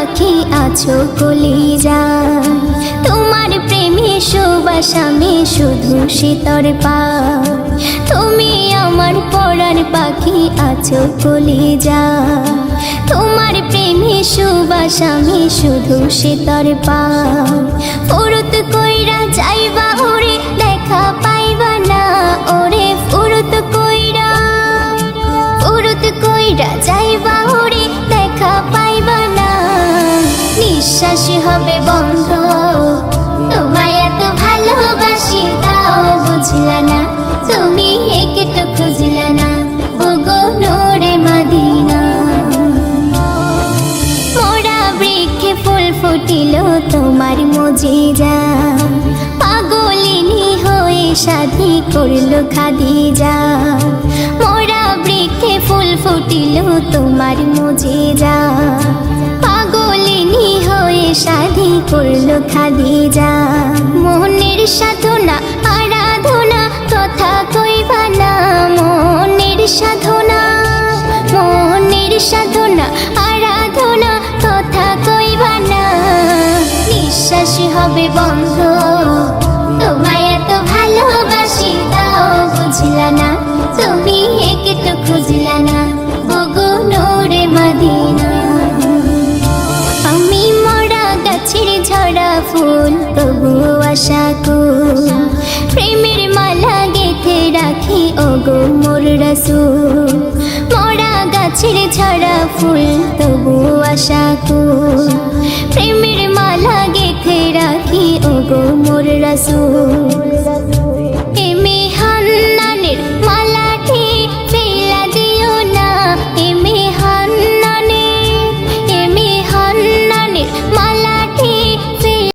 আছো কলিজা। তোমার প্রেমে সুবাস আমি শুধু শীতর পা। তুমি আমার পড়ার পাখি আছো কলিজা। তোমার প্রেমে সুবাস আমি শুধু শীতর পা। ফুরুত কইরা যাইবা নিঃশ্বাস হবে বন্ধ। তোমায় এত ভালোবাসি, তাও বুঝলা না। তুমি একটু খুঁজলা না। ওগো নোরে মদিনা। মোরা বৃক্ষে ফুল ফুটিল তোমার মজিজা পাগলিনী হয়ে সাধি করল খাদিজা। মোরা বৃক্ষে ফুল ফুটিল তোমার মজিজা পাগলিনী হয়ে সাধি করল খাদিজা। মোহনের সাধনা, আরাধনা কথা কইবা না মনের সাধনা মনের সাধনা, আরাধনা কথা কইবা না নিঃশ্বাস হবে বন্ধ, তোমায় ওগো মোর রসু। মরা গাছের ছড়া ফুল তবু আশা কুল প্রেমের মালা গেথে রাখি ও গো মোর রসুল